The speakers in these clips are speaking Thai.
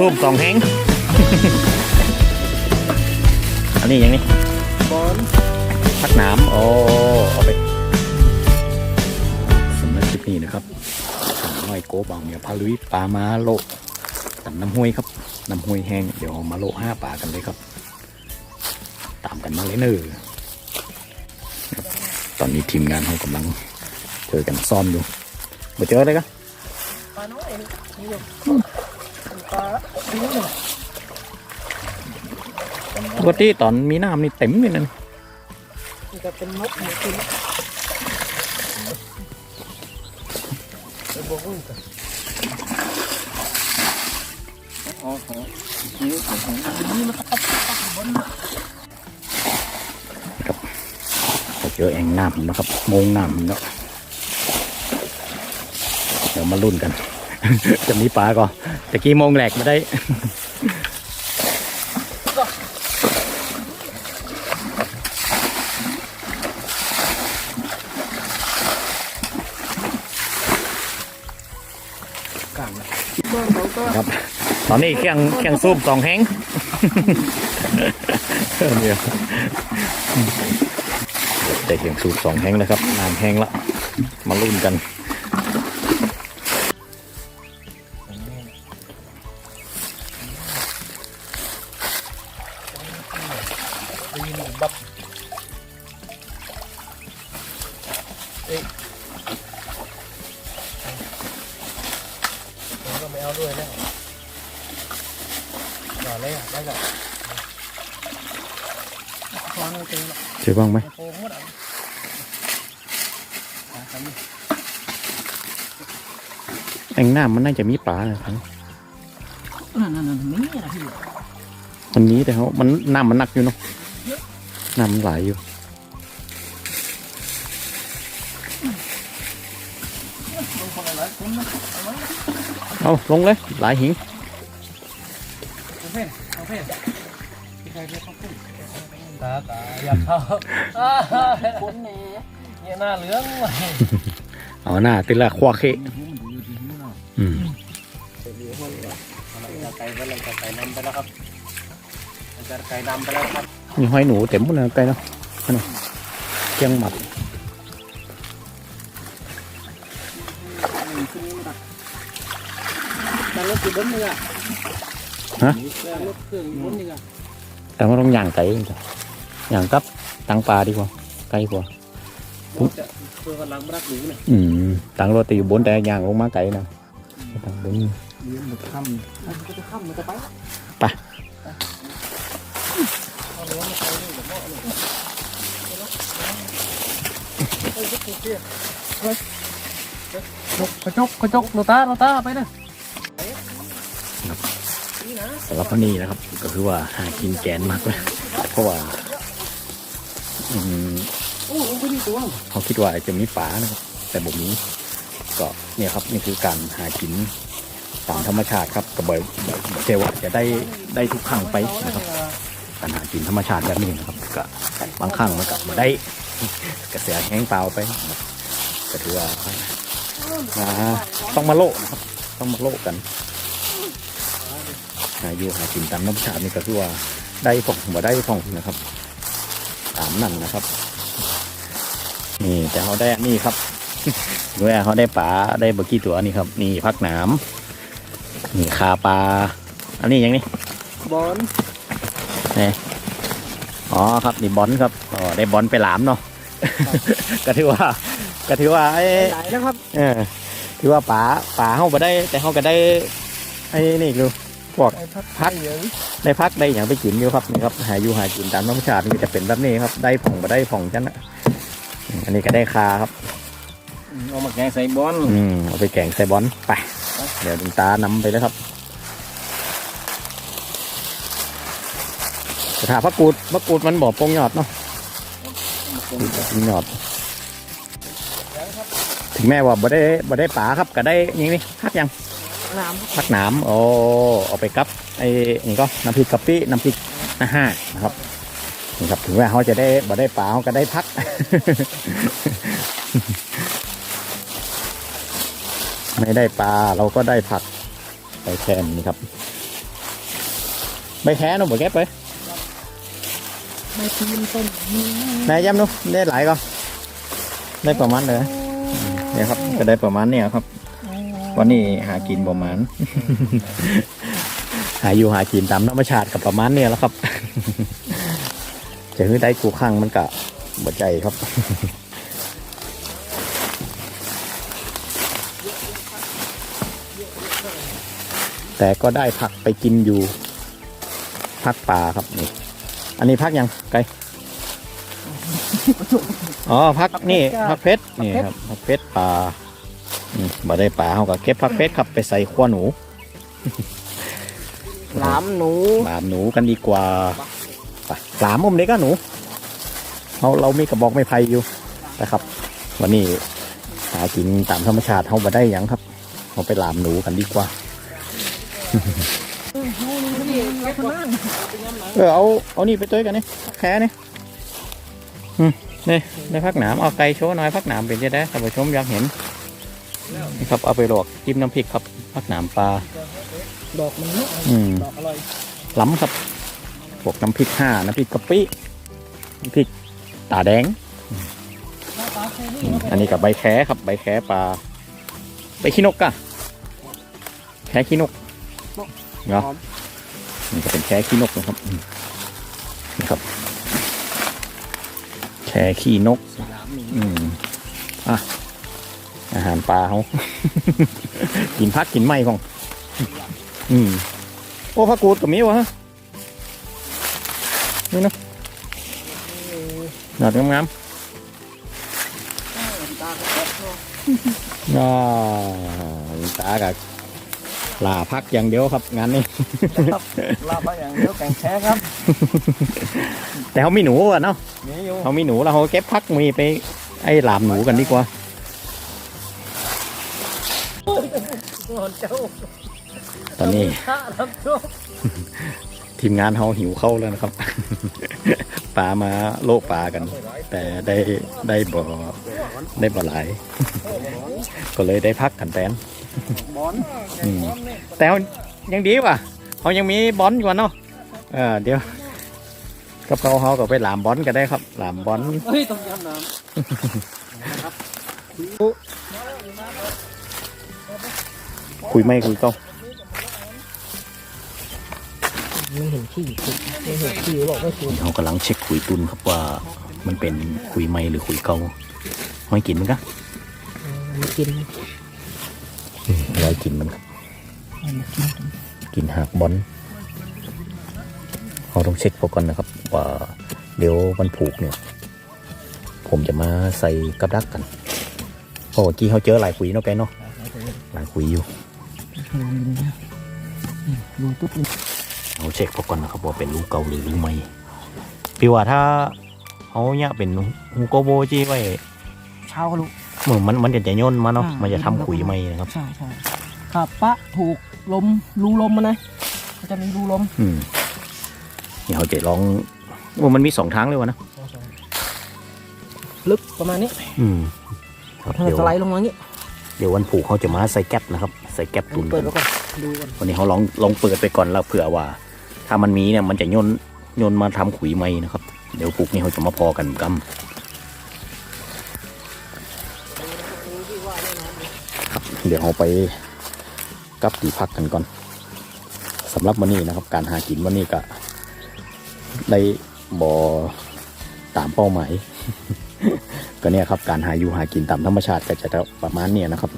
ส้มสองแห้งอันนี้อย่างนี้บอลพักน้ำโอ้เอาไปสำหรับคลิปนี้นะครับหาน้อยโกบางเมียพาลุยปลามาโลตันน้ำห้วยครับน้ำห้วยแห้งเดี๋ยวเอามาโลห้าปลากันเลยครับ ตามกันมาเลยเนอะครับตอนนี้ทีมงานเขากำลังเจอกันซ่อนอยู่มาเจอเลยกันปลาน้อยนี่อยู่ปลาอันนี้เนี่ย ปกติตอนมีน้ำนี่เต็มเลยนั่นนี่ก็เป็นนกหมูกินเป็นบวกกันอ๋อของนี่ของของนี่มันตับบนเราเจอแอ่งน้ำนะครับโมงน้ำเนาะเดี๋ยวมาลุ้นกัน จะมีปลาก่อนตะกี้โมงแหลกมาได้กลางเมื่อเขาก็ครับตอนนี้เครื่องเครื่องซูมสองแห้งเดี๋ยวได้เครื่องสูบสองแห้งแล้วครับน้ำแห้งละมาลุ้นกัน ได้ยินบับเอ้ยผมก็ไม่เอาด้วยนะอย่าเลยอะได้กับพอเราเจอเจอบ้างไหมโอ้โหหมดอะหาทำแอ่งน้ำมันน่าจะมีปลานะครับนั่นนั่นนั่นนี่นะพี่มันนี้แต่เขามันน้ำมันหนักอยู่เนาะ น้ำไหลอยู่เอาลงเลย หลายหิงตาตาอยากเข้าคนแหน่เนี่ยหน้าเหลืองว่ะเอาหน้าติละควาเคอืมจะไก่ไปแล้วจะไก่นำไปแล้วครับจะไก่นำไปแล้วครับ มีหอยหนูเต็มหมดเลยไกลเนาะนั่นน่ะเชียงหมัดแต่รถคือบนนี่อะฮะแต่รถเครื่องบนนี่อะแต่ว่าต้องย่างไก่เองจ้ะย่างกับตังปลาดีกว่าไกลกว่ารถจะเพื่อกำลังรักหนูเนี่ยอืมตังรถตีอยู่บนแต่ย่างลงมาไกลนะตังบนเลี้ยงหมดค่ำมันก็จะค่ำมันจะไปไป กระจกกระจกโนตาโนตาไปนะสำหรับวันนี้นะครับ ก็คือว่าหากินแกนมากเลยเพราะว่าอืมโอ้ลงไปนี่ตัวเขาคิดว่าจะมีปลานะครับ แต่บ่มีก็เนี่ยครับนี่คือการหากินตามธรรมชาติครับก็บ่อยเทว่าจะได้ได้ทุกครั้งไปนะครับ การหากินธรรมชาติแบบนี้นะครับก็บางครั้งมันก็บ่ได้กระแสแห้งเปล่าไปนะครับก็ถือว่าอ่าต้องมาโลกนะครับ ต้องมาโลกกันหาอยู่หากินตามธรรมชาตินี่ก็คือว่าได้ผ่องบ่ได้ผ่องนะครับ ตามนั่นนะครับ นี่แต่เขาได้อันนี่ครับด้วยเขาได้ปลาได้บกี้ตัวนี่ครับ นี่พักหนามนี่คาปลาอันนี้ยังนี่บอล อ๋อครับนี่บอลครับอ๋อได้บอลไปหลามเนาะก็ถือว่าก็ถือว่าไอ้ไหนแล้วครับเออถือว่าป๋าป๋าเขาไปได้ แต่เขาก็ได้ไอ้นี่ดูพวกไอ้พักพักเยอะได้พักได้อย่างไปกินอยู่ครับนี่ครับหาอยู่หากินตามธรรมชาติมันจะเป็นแบบนี้ครับ ได้ผ่องมาได้ผ่องจันนะอืมอันนี้ก็ได้คาครับเอามาแกงใส่บอลอืมเอาไปแกงใส่บอลไป เดี๋ยวดึงตานำไปแล้วครับ ถาพักกูดพักกูดมันบอกปงยอดเนาะปงยอด ถึงแม้ว่าบ่ได้บ่ได้ป๋าครับก็ได้ยังนี่พักยังน้พักหนามโอ้เอาไปกับไอ้นี่ก็น้ำพริกกะปิน้ำพริกนะห้านะครับนี่ครับถึงแม้เขาจะได้บ่ได้ป๋าเขาก็ได้พักไม่ได้ปลาเราก็ได้ผักไปแทนนี่ครับใบแค่เนาะบ่แก็บไป ไม่ทีมต้นนายย้ำเนาะได้หลายก็ได้ประมาณเลยเนี่ยครับก็ได้ประมาณเนี่ยครับ วันนี้หากินประมาณ หาอยู่หากินตามธรรมชาติกับประมาณเนี่ยแล้วครับ จะคือได้กูข้างมันกะบ่ใจครับแต่ก็ได้ผักไปกินอยู่ผักป่าครับนี่ อันนี้ผักยังไกลอ๋อผักนี่ผักเพชรนี่ครับผักเพชรป่าอืมบ่ได้ป่าเขาก็เก็บผักเพชรครับไปใส่ขั้วหนูหลามหนูหลามหนูกันดีกว่าไปหลามอมเล็กอะหนูเราเรามีกระบอกไม้ไผ่อยู่นะครับ วันนี้หากินตามธรรมชาติเขามาได้หยังครับเราไปหลามหนูกันดีกว่า เออเอาเอานี่ไปตัวกันนี่แค่นี่อืมนี่ได้พักหนามเอาไก่โชว์หน่อยพักหนามเป็นจะได้ท่านผู้ชมอยากเห็นนี่ครับเอาไปลวกจิ้มน้ำพริกครับพักหนามปลาดอกมันเนาะอืมดอกอร่อยล้ำครับพวกน้ำพริกห่าน้ำพริกกะปิน้ำพริกตาแดงปลาแค่นี้อืมอันนี้กับใบแคครับใบแคปลาใบขี้นกกะแคขี้นกเนาะ นี่ก็เป็นแคขี้นกนะครับอืมนี่ครับแคขี้นกหลามหนูอืมอะอาหารปลาเขากินพักกินไม่ของ อืมโอ้พักกูดกับมีวะฮะนี่เนาะหนอดงามตาก็เนาะๆอ่าตากับ ลาพักอย่างเดียวครับงานนี้ลาบไปอย่างเดียวแกงแช่ครับแต่เขามีหนูอะเนาะนี่อยู่เขามีหนูแล้วเขาเก็บพักมีไปไอ้หลามหนูกันดีกว่านอนเจ้าตอนนี้ข้าทำชุบทีมงานเขาหิวเข้าวแล้วนะครับปลามาโลกปลากัน แต่ได้ได้บ่ได้บ่หลาย ก็เลยได้พักกันแตนบอลอืม แต่ว่ายังดีว่ะเขายังมีบอลอยู่อะเนาะเออเดี๋ยวกับเขาเขาก็ไปหลามบอลก็ได้ครับหลามบอลเฮ้ยต้องยำน้คุยไม่คุยเก็ำไม่เห็นขี้ไม่เห็นขี้หรอกไม่คุยเขากำลังเช็คคุยตุนครับว่ามันเป็นคุยไม่หรือคุยเกาห้อยกินมันกะมากิน ร้อยกินมันครับกินกินหากบอลเราต้องเช็คพอก่อนนะครับ ว่าเดี๋ยวมันผูกเนี่ย ผมจะมาใส่กับดักกันเพราะเมื่อกี้เขาเจอหลายคุยเนาะแกเนาะหลายคุยอยู่ดูตุ๊บเราเช็คพอก่อนนะครับว่าเป็นลูกเก่าหรือลูกใหม่พี่ว่าถ้าเอาเนี่ยเป็นฮูโกโบจีไว้เช้าก็รู้ เหมือนมันมันจะจะย่นมาเนาะอ่ามัมันจะทำขุยใหม่นะครับใช่ใช่ขับปะถูกลมรูลมมันนะมันจะมีรูลมอืมนี่เขาจะลองว่ามันมีสองทางเลยวะนะลึกประมาณนี้ อืมครับถ้าเดี๋ยวสไลด์ลงมาอย่างนี้เดี๋ยววันผูกเขาจะมาใส่แก๊ปนะครับใส่แก๊ปตุนเปิกัดนแล้วก่อนดูก่อนวันนี้เขาลองลองเปิดไปก่อนแล้วเผื่อว่า ถ้ามันมีเนี่ยมันจะย่นย่นมาทำขุยใหม่นะครับ เดี๋ยวผูกนี่เขาจะมาพอกันกำ เดี๋ยวเราไปกลับตีพักกันก่อนสำหรับวันนี้นะครับ การหากินวันนี้ก็ได้บอตามเป้าหมายก็เนี่ยครับการหาอยู่หากินตามธรรมชาติก็จะประมาณเนี่ยนะครับ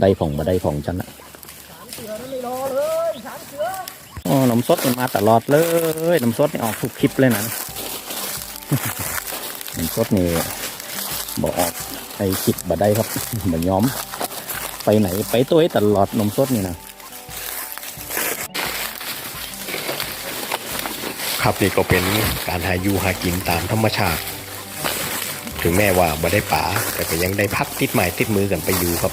ได้ผ่องมาได้ผ่องจันนะเสือนั่นไม่รอเลยสามเสืออ๋อน้ำซดมันมาตลอดเลยน้ำซดนี่ออกทุกคลิปเลยนะน้ำซดนี่บอกออกไอคลิปบ่ได้ครับบ่ยอม ไปไหนไปตัวให้ตลอดน้ำซดนี่นะครับนี่ก็เป็นการหาอยู่หากินตามธรรมชาติ ถึงแม้ว่าบ่ได้ป่าแต่ก็ยังได้พักติดไม้ติดมือกันไปอยู่ครับ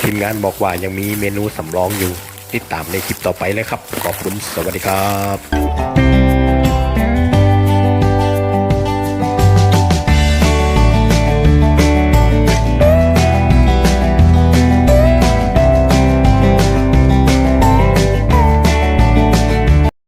ทีมงานบอกว่ายังมีเมนูสำรองอยู่ ติดตามในคลิปต่อไปเลยครับ ขอบคุณสวัสดีครับ